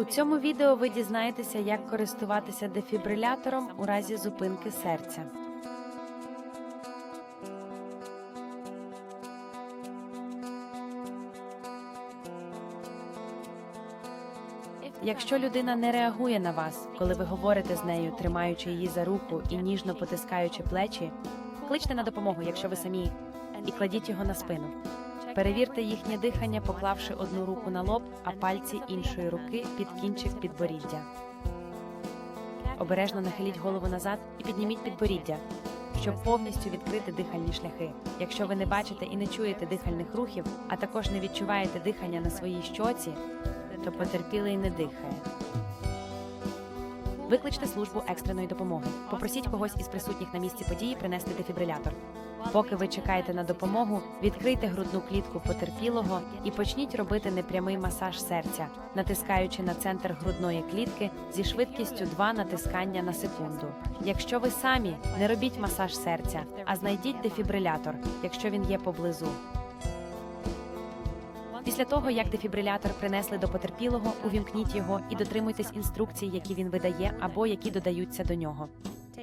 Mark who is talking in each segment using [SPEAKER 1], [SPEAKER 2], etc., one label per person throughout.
[SPEAKER 1] У цьому відео ви дізнаєтеся, як користуватися дефібрилятором у разі зупинки серця. Якщо людина не реагує на вас, коли ви говорите з нею, тримаючи її за руку і ніжно потискаючи плечі, кличте на допомогу, якщо ви самі, і кладіть його на спину. Перевірте їхнє дихання, поклавши одну руку на лоб, а пальці іншої руки під кінчик підборіддя. Обережно нахиліть голову назад і підніміть підборіддя, щоб повністю відкрити дихальні шляхи. Якщо ви не бачите і не чуєте дихальних рухів, а також не відчуваєте дихання на своїй щоці, то потерпілий не дихає. Викличте службу екстреної допомоги. Попросіть когось із присутніх на місці події принести дефібрилятор. Поки ви чекаєте на допомогу, відкрийте грудну клітку потерпілого і почніть робити непрямий масаж серця, натискаючи на центр грудної клітки зі швидкістю 2 натискання на секунду. Якщо ви самі не робіть масаж серця, а знайдіть дефібрилятор, якщо він є поблизу. Після того, як дефібрилятор принесли до потерпілого, увімкніть його і дотримуйтесь інструкцій, які він видає або які додаються до нього.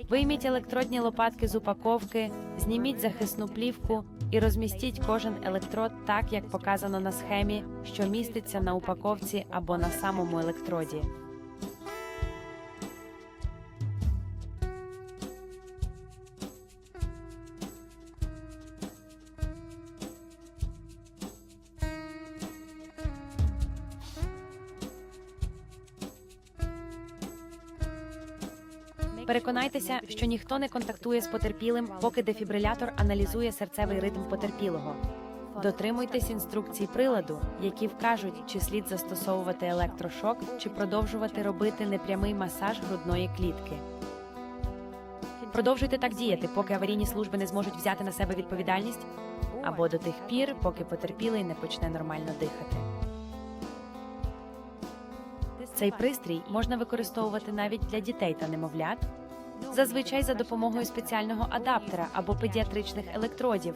[SPEAKER 1] Вийміть електродні лопатки з упаковки, зніміть захисну плівку і розмістіть кожен електрод так, як показано на схемі, що міститься на упаковці або на самому електроді. Переконайтеся, що ніхто не контактує з потерпілим, поки дефібрилятор аналізує серцевий ритм потерпілого. Дотримуйтесь інструкцій приладу, які вкажуть, чи слід застосовувати електрошок, чи продовжувати робити непрямий масаж грудної клітки. Продовжуйте так діяти, поки аварійні служби не зможуть взяти на себе відповідальність, або до тих пір, поки потерпілий не почне нормально дихати. Цей пристрій можна використовувати навіть для дітей та немовлят, зазвичай за допомогою спеціального адаптера або педіатричних електродів.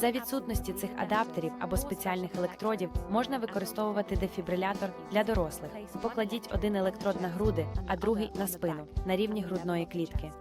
[SPEAKER 1] За відсутності цих адаптерів або спеціальних електродів можна використовувати дефібрилятор для дорослих. Покладіть один електрод на груди, а другий на спину на рівні грудної клітки.